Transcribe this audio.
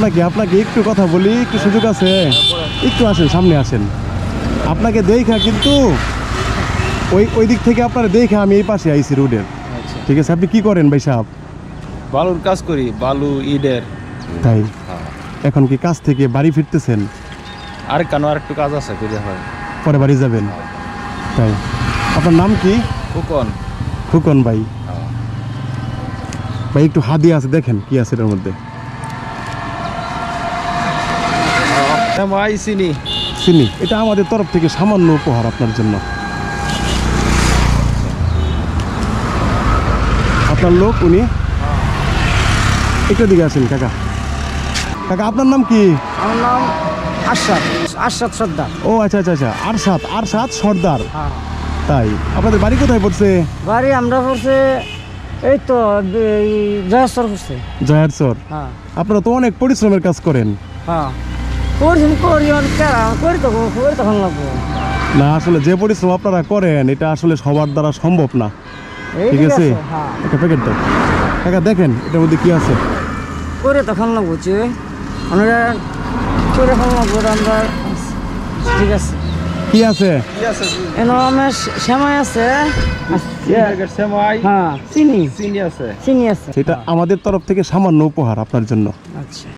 আপনাকে আপনাকে একটু কথা বলি একটু সুযোগ আছে? একটু আসেন সামনে আসেন। আপনাকে দেখা কিন্তু ওই ওই দিক থেকে আপনার দেখে আমি এই পাশে আইছি রোডের আচ্ছা। ঠিক আছে আপনি কি করেন ভাই সাহেব? বালুর কাজ করি বালু ইডের। তাই? এখন কি কাজ থেকে বাড়ি ফিরতেছেন? আর কেন আর একটু কাজ আছে করে হয়। পরে বাড়ি যাবেন। তাই। আপনার নাম কি? কুকন খুকন ভাই। ভাই একটু হাদি আছে দেখেন কি আছে এটার মধ্যে। আই চিনি। চিনি? এটা আমাদের তরফ থেকে সামান্য উপহার আপনার জন্য। আপনার লোক উনি? একটু দিকে আসেন কাকা। কাকা আপনার নাম কি? আমার নাম আশাদ আশাদ সর্দার। ও আচ্ছা আচ্ছা আচ্ছা। আরশাদ আরশাদ সর্দার। হ্যাঁ। তাই আপনাদের বাড়ি কোথায় পড়ছে? বাড়ি আমরা পড়ছে এই তো এই জয়স্তর পড়ছে। জয়ার চর হ্যাঁ। আপনারা তো অনেক পরিশ্রমের কাজ করেন। হ্যাঁ। করি করি? করি তো করি তখন লাগবো না আসলে যে পরিশ্রম আপনারা করেন এটা আসলে সবার দ্বারা সম্ভব না। ঠিক আছে? একটা প্যাকেট দাও। কাকা দেখেন এটার মধ্যে কি আছে? করে তখন লাগবো যে আমরা করে তখন লাগবো আমরা ঠিক আছে। কি আছে? কি আমার সেমাই আছে। হ্যাঁ চিনি। চিনি আছে। চিনি আছে। সেটা আমাদের তরফ থেকে সামান্য উপহার আপনার জন্য। আচ্ছা।